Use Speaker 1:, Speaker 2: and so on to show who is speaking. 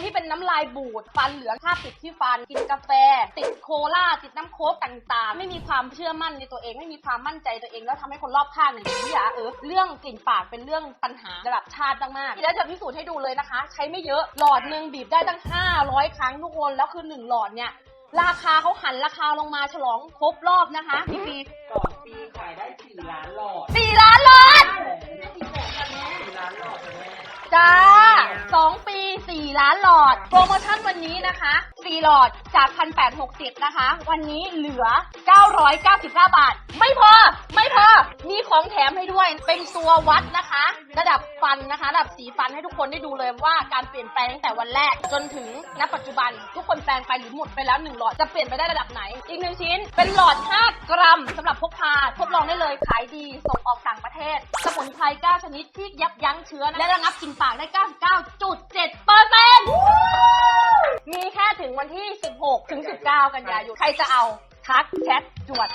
Speaker 1: คนที่เป็นน้ำลายบูด ฟันเหลืองคราบติดที่ฟัน กินกาแฟ ติดโคลาติดน้ำโค้กต่างๆ ไม่มีความเชื่อมั่นในตัวเอง ไม่มีความมั่นใจตัวเอง แล้วทำให้คนรอบข้างเนี่ยเสียเออเรื่องกลิ่นปากเป็นเรื่องปัญหาระดับชาติมากๆแล้วจะพิสูจน์ให้ดูเลยนะคะ ใช้ไม่เยอะ หลอดหนึ่งบีบได้ตั้ง 500 ครั้งทุกคน แล้วคือหนึ่งหลอดเนี่ยราคาเขาหันราคาลงมาฉลองครบรอบนะคะพี่ปี
Speaker 2: สองปีขายได้สี่ล้านหลอด
Speaker 1: สี่ล้านหลอด
Speaker 2: สี่ล้านหลอดจ้ะแม่
Speaker 1: จ้าสองปี สี่ล้านหลอด โปรโมชั่นวันนี้นะคะสี่หลอดจากพันแปดหกสิบนะคะ วันนี้เหลือ 999 บาท ไม่พอ ไม่พอ มีของแถมให้ด้วย เป็นตัววัดนะคะ ระดับฟันนะคะ ระดับสีฟันให้ทุกคนได้ดูเลยว่าการเปลี่ยนแปลงตั้งแต่วันแรก จนถึงณปัจจุบัน ทุกคนแปลงไปหรือหมดไปแล้วหนึ่งหลอดจะเปลี่ยนไปได้ระดับไหน อีกหนึ่งชิ้น เป็นหลอด 5 กรัมสำหรับพกพาทดลองได้เลยขายดีส่งออกต่างประเทศ สมุนไพร9ชนิดที่ยับยั้งเชื้อและระงับกลิ่นปากได้ 99.7เปอร์เซ็นต์มีแค่ถึง วันที่ 16 ถึง 19 กันยายน ใครจะเอาทักแชทจวด